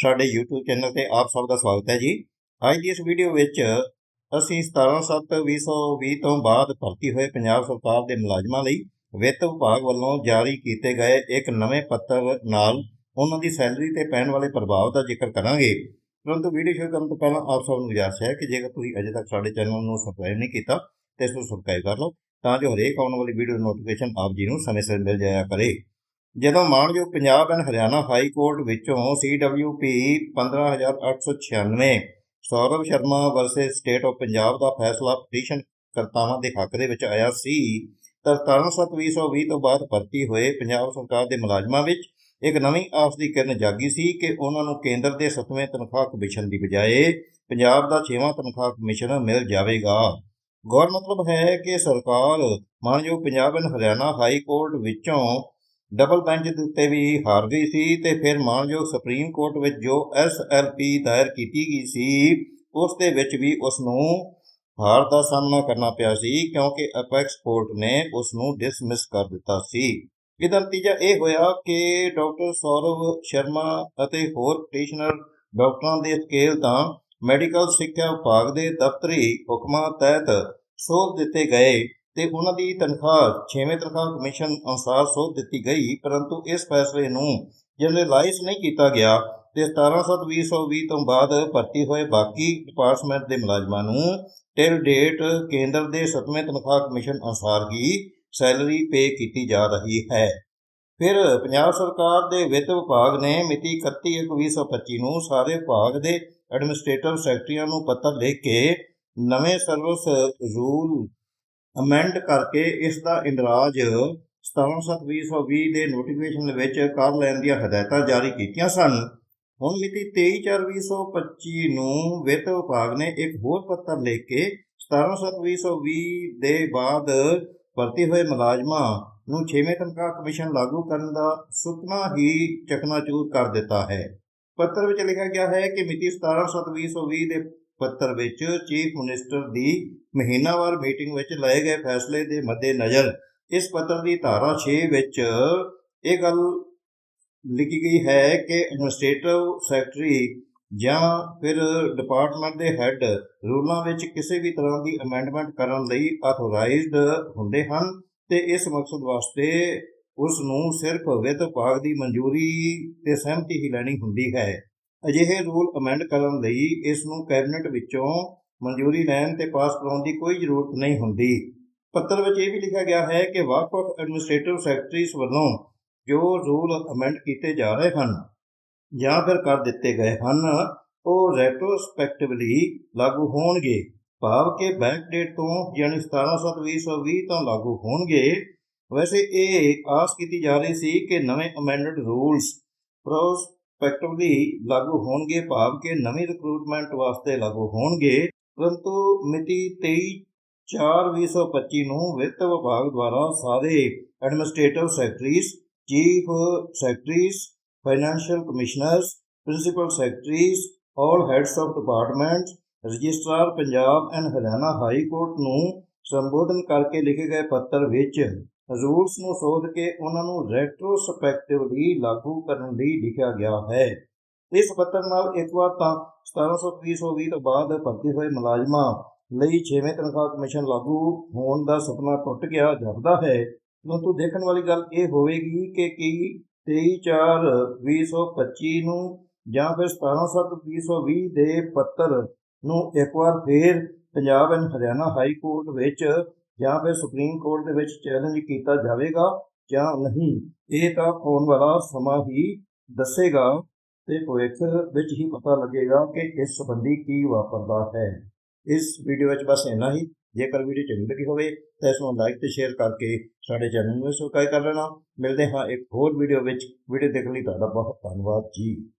ਸਾਡੇ YouTube channel ਤੇ ਆਪ ਸਭ ਦਾ ਸਵਾਗਤ ਹੈ ਜੀ। ਅੱਜ ਦੀ ਇਸ ਵੀਡੀਓ ਵਿੱਚ ਅਸੀਂ 17/7/2020 ਤੋਂ ਬਾਅਦ ਭਰਤੀ ਹੋਏ ਪੰਜਾਬ ਸਰਕਾਰ ਦੇ ਮੁਲਾਜ਼ਮਾਂ ਲਈ ਵਿੱਤ ਵਿਭਾਗ ਵੱਲੋਂ ਜਾਰੀ ਕੀਤੇ ਗਏ ਇੱਕ ਨਵੇਂ ਪੱਤਰ ਨਾਲ ਉਹਨਾਂ ਦੀ ਸੈਲਰੀ ਤੇ ਪੈਣ ਵਾਲੇ ਪ੍ਰਭਾਵ ਦਾ ਜ਼ਿਕਰ ਕਰਾਂਗੇ। ਪਰੰਤੂ ਵੀਡੀਓ ਸ਼ੁਰੂ ਕਰਨ ਤੋਂ ਪਹਿਲਾਂ ਆਪ ਸਭ ਨੂੰ ਗੁਜ਼ਾਰਿਸ਼ ਹੈ ਕਿ ਜੇਕਰ ਤੁਸੀਂ ਅਜੇ ਤੱਕ ਸਾਡੇ ਚੈਨਲ ਨੂੰ ਸਬਸਕ੍ਰਾਈਬ ਨਹੀਂ ਕੀਤਾ, ਤਾਂ ਇਸ ਨੂੰ ਸਬਸਕ੍ਰਾਈਬ ਕਰ ਲਓ ਤਾਂ ਜੋ ਹਰੇਕ ਆਉਣ ਵਾਲੀ ਵੀਡੀਓ ਦੀ ਨੋਟੀਫਿਕੇਸ਼ਨ ਆਪ ਜੀ ਨੂੰ ਸਮੇਂ ਸਿਰ ਮਿਲ ਜਾਇਆ ਕਰੇ। ਜਦੋਂ ਮਾਨਯੋਗ Punjab and Haryana high court ਵਿੱਚੋਂ CWP 15896 Saurav Sharma versus state of Punjab ਦਾ ਫੈਸਲਾ ਪਟੀਸ਼ਨ ਕਰਤਾਵਾਂ ਦੇ ਹੱਕ ਦੇ ਵਿੱਚ ਆਇਆ ਸੀ, ਤਾਂ 17/7/2020 ਤੋਂ ਬਾਅਦ ਭਰਤੀ ਹੋਏ ਪੰਜਾਬ ਸਰਕਾਰ ਦੇ ਮੁਲਾਜ਼ਮਾਂ ਵਿੱਚ ਇੱਕ ਨਵੀਂ ਆਸ ਦੀ ਕਿਰਨ ਜਾਗੀ ਸੀ ਕਿ ਉਹਨਾਂ ਨੂੰ ਕੇਂਦਰ ਦੇ 7ਵੇਂ ਤਨਖਾਹ ਕਮਿਸ਼ਨ ਦੀ ਬਜਾਏ ਪੰਜਾਬ ਦਾ 6ਵਾਂ ਤਨਖਾਹ ਕਮਿਸ਼ਨ ਮਿਲ ਜਾਵੇਗਾ। ਗੌਰ ਮਤਲਬ ਹੈ ਕਿ ਸਰਕਾਰ ਮਾਨਯੋਗ Punjab and Haryana high court ਵਿੱਚੋਂ ਡਬਲ ਬੈਂਚ ਦੇ ਉੱਤੇ ਵੀ ਹਾਰ ਗਈ ਸੀ ਤੇ ਫਿਰ ਮਾਨਯੋਗ ਸੁਪਰੀਮ ਕੋਰਟ ਵਿੱਚ ਜੋ ਐਸਐਲਪੀ ਦਾਇਰ ਕੀਤੀ ਗਈ ਸੀ, ਉਸ ਦੇ ਵਿੱਚ ਵੀ ਉਸ ਨੂੰ ਹਾਰ ਦਾ ਸਾਹਮਣਾ ਕਰਨਾ ਪਿਆ ਸੀ ਕਿਉਂਕਿ ਅਪੈਕਸ ਕੋਰਟ ਨੇ ਉਸ ਨੂੰ ਡਿਸਮਿਸ ਕਰ ਦਿੱਤਾ ਸੀ। ਇਹਦਾ ਨਤੀਜਾ ਇਹ ਹੋਇਆ ਕਿ ਡਾਕਟਰ ਸੌਰਵ ਸ਼ਰਮਾ ਅਤੇ ਹੋਰ ਪਟੀਸ਼ਨਰ ਡਾਕਟਰਾਂ ਦੇ ਸਕੇਲ ਤਾਂ ਮੈਡੀਕਲ ਸਿੱਖਿਆ ਵਿਭਾਗ ਦੇ ਦਫ਼ਤਰੀ ਹੁਕਮਾਂ ਤਹਿਤ ਸੋਧ ਦਿੱਤੇ ਗਏ ਤੇ ਉਹਨਾਂ ਦੀ ਤਨਖਾਹ 6ਵੇਂ ਤਨਖਾਹ ਕਮਿਸ਼ਨ ਅਨੁਸਾਰ ਸੋਧ ਦਿੱਤੀ ਗਈ, ਪਰੰਤੂ ਇਸ ਫੈਸਲੇ ਨੂੰ ਜਨਰਲਾਈਜ਼ ਨਹੀਂ ਕੀਤਾ ਗਿਆ, ਤੇ 17/7/2020 ਤੋਂ ਬਾਅਦ ਭਰਤੀ ਹੋਏ ਬਾਕੀ ਡਿਪਾਰਟਮੈਂਟ ਦੇ ਮੁਲਾਜ਼ਮਾਂ ਨੂੰ ਟਿਲ ਡੇਟ ਕੇਂਦਰ ਦੇ 7ਵੇਂ ਤਨਖਾਹ ਕਮਿਸ਼ਨ ਅਨੁਸਾਰ ਹੀ ਸੈਲਰੀ ਪੇ ਕੀਤੀ ਜਾ ਰਹੀ ਹੈ। ਫਿਰ ਪੰਜਾਬ ਸਰਕਾਰ ਦੇ ਵਿੱਤ ਵਿਭਾਗ ਨੇ ਮਿਤੀ 31/1/2025 ਨੂੰ ਸਾਰੇ ਵਿਭਾਗ ਦੇ ਐਡਮਿਨਿਸਟ੍ਰੇਟਿਵ ਸੈਕਟਰੀਆਂ ਨੂੰ ਪੱਤਰ ਲਿਖ ਕੇ ਨਵੇਂ ਸਰਵਿਸ ਰੂਲ ਅਮੈਂਡ ਕਰਕੇ ਇਸ ਦਾ ਇੰਦਰਾਜ 17/7/2020 ਦੇ ਨੋਟੀਫਿਕੇਸ਼ਨ ਵਿੱਚ ਕਰ ਲੈਣ ਦੀਆਂ ਹਦਾਇਤਾਂ ਜਾਰੀ ਕੀਤੀਆਂ ਸਨ। ਹੁਣ ਮਿਤੀ 23/4/2025 ਨੂੰ ਵਿੱਤ ਵਿਭਾਗ ਨੇ ਇੱਕ ਹੋਰ ਪੱਤਰ ਲਿਖ ਕੇ 17/7/2020 ਦੇ ਬਾਅਦ ਭਰਤੀ ਹੋਏ ਮੁਲਾਜ਼ਮਾਂ ਨੂੰ 6ਵੇਂ ਤਨਖਾਹ ਕਮਿਸ਼ਨ ਲਾਗੂ ਕਰਨ ਦਾ ਸੁਪਨਾ ਹੀ ਚਕਨਾਚੂਰ ਕਰ ਦਿੱਤਾ ਹੈ। ਪੱਤਰ ਵਿੱਚ ਲਿਖਿਆ ਗਿਆ ਹੈ ਕਿ ਮਿਤੀ 17/7/2020 ਦੇ ਪੱਤਰ ਵਿੱਚ ਚੀਫ ਮਿਨਿਸਟਰ ਦੀ ਮਹੀਨਾਵਾਰ ਮੀਟਿੰਗ ਵਿੱਚ ਲਏ ਗਏ ਫੈਸਲੇ ਦੇ ਮੱਦੇਨਜ਼ਰ ਇਸ ਪੱਤਰ ਦੀ ਧਾਰਾ 6 ਵਿੱਚ ਇਹ ਗੱਲ ਲਿਖੀ ਗਈ ਹੈ ਕਿ ਐਡਮਿਨਿਸਟ੍ਰੇਟਿਵ ਸੈਕਟਰੀ ਜਾਂ ਫਿਰ ਡਿਪਾਰਟਮੈਂਟ ਦੇ ਹੈੱਡ ਰੂਲਾਂ ਵਿੱਚ ਕਿਸੇ ਵੀ ਤਰ੍ਹਾਂ ਦੀ ਅਮੈਂਡਮੈਂਟ ਕਰਨ ਲਈ ਆਥੋਰਾਈਜ਼ਡ ਹੁੰਦੇ ਹਨ ਤੇ ਇਸ ਮਕਸਦ ਵਾਸਤੇ ਉਸ ਨੂੰ ਸਿਰਫ ਵਿੱਤ ਵਿਭਾਗ ਦੀ ਮਨਜ਼ੂਰੀ ਤੇ ਸਹਿਮਤੀ ਹੀ ਲੈਣੀ ਹੁੰਦੀ ਹੈ। ਅਜਿਹੇ ਰੂਲ ਅਮੈਂਡ ਕਰਨ ਲਈ ਇਸ ਨੂੰ ਕੈਬਨਿਟ ਵਿੱਚੋਂ ਮਨਜ਼ੂਰੀ ਲੈਣ ਤੇ ਪਾਸ ਕਰਾਉਣ ਦੀ ਕੋਈ ਜ਼ਰੂਰਤ ਨਹੀਂ ਹੁੰਦੀ। ਪੱਤਰ ਵਿੱਚ ਇਹ ਵੀ ਲਿਖਿਆ ਗਿਆ ਹੈ ਕਿ ਵੱਖ-ਵੱਖ ਐਡਮਿਨਿਸਟ੍ਰੇਟਿਵ ਸੈਕਟਰੀਜ਼ ਵੱਲੋਂ ਜੋ ਰੂਲ ਅਮੈਂਡ ਕੀਤੇ ਜਾ ਰਹੇ ਹਨ ਜਾਂ ਫਿਰ ਕਰ ਦਿੱਤੇ ਗਏ ਹਨ, ਉਹ ਰੈਟਰੋਸਪੈਕਟਿਵਲੀ ਲਾਗੂ ਹੋਣਗੇ। ਭਾਵ ਕਿ ਬੈਕ ਡੇਟ ਤੋਂ ਯਾਨੀ 17/7/2020 ਤੋਂ ਲਾਗੂ ਹੋਣਗੇ। ਵੈਸੇ ਇਹ ਆਸ ਕੀਤੀ ਜਾ ਰਹੀ ਸੀ ਕਿ ਨਵੇਂ ਅਮੈਂਡਡ ਰੂਲਸ ਪ੍ਰੋਸ ਪ੍ਰੋਸਪੈਕਟਿਵਲੀ ਲਾਗੂ ਹੋਣਗੇ, ਭਾਵ ਕਿ ਨਵੀਂ ਰਿਕਰੂਟਮੈਂਟ ਵਾਸਤੇ ਲਾਗੂ ਹੋਣਗੇ। ਪਰੰਤੂ ਮਿਤੀ 23/4/2025 ਨੂੰ ਵਿੱਤ ਵਿਭਾਗ ਦੁਆਰਾ ਸਾਰੇ administrative secretaries chief secretaries financial commissioners principal secretaries all heads of departments registrar Punjab and Haryana high court ਨੂੰ ਸੰਬੋਧਨ ਕਰਕੇ ਲਿਖੇ ਗਏ ਪੱਤਰ ਵਿੱਚ ਰੂਲਸ ਨੂੰ ਸੋਧ ਕੇ ਉਹਨਾਂ ਨੂੰ ਰੈਟਰੋਸਪੈਕਟਿਵਲੀ ਲਾਗੂ ਕਰਨ ਲਈ ਲਿਖਿਆ ਗਿਆ ਹੈ। ਇਸ ਪੱਤਰ ਨਾਲ ਇੱਕ ਵਾਰ ਤਾਂ 1720 ਤੋਂ ਬਾਅਦ ਭਰਤੀ ਹੋਏ ਮੁਲਾਜ਼ਮਾਂ ਲਈ 6ਵੇਂ ਤਨਖਾਹ ਕਮਿਸ਼ਨ ਲਾਗੂ ਹੋਣ ਦਾ ਸੁਪਨਾ ਟੁੱਟ ਗਿਆ ਜਾਂਦਾ ਹੈ। ਪਰੰਤੂ ਦੇਖਣ ਵਾਲੀ ਗੱਲ ਇਹ ਹੋਵੇਗੀ ਕਿ ਕੀ 23/4/2025 ਨੂੰ ਜਾਂ ਫਿਰ 17/7/2020 ਦੇ ਪੱਤਰ ਨੂੰ ਇੱਕ ਵਾਰ ਫੇਰ Punjab and Haryana high court ਵਿੱਚ ਜਾਂ ਫਿਰ ਸੁਪਰੀਮ ਕੋਰਟ ਦੇ ਵਿੱਚ ਚੈਲੰਜ ਕੀਤਾ ਜਾਵੇਗਾ ਜਾਂ ਨਹੀਂ, ਇਹ ਤਾਂ ਆਉਣ ਵਾਲਾ ਸਮਾਂ ਹੀ ਦੱਸੇਗਾ ਤੇ ਭਵਿੱਖ ਵਿੱਚ ਹੀ ਪਤਾ ਲੱਗੇਗਾ ਕਿ ਇਸ ਸੰਬੰਧੀ ਕੀ ਵਾਪਰਦਾ ਹੈ। ਇਸ ਵੀਡੀਓ ਵਿੱਚ ਬਸ ਇੰਨਾ ਹੀ। ਜੇਕਰ ਵੀਡੀਓ ਚੰਗੀ ਲੱਗੀ ਹੋਵੇ ਤਾਂ ਇਸ ਨੂੰ ਲਾਈਕ ਤੇ ਸ਼ੇਅਰ ਕਰਕੇ ਸਾਡੇ ਚੈਨਲ ਨੂੰ ਸਬਸਕ੍ਰਾਈਬ ਕਰ ਲੈਣਾ। ਮਿਲਦੇ ਹਾਂ ਇੱਕ ਹੋਰ ਵੀਡੀਓ ਵਿੱਚ। ਵੀਡੀਓ ਦੇਖਣ ਲਈ ਤੁਹਾਡਾ ਬਹੁਤ ਧੰਨਵਾਦ ਜੀ।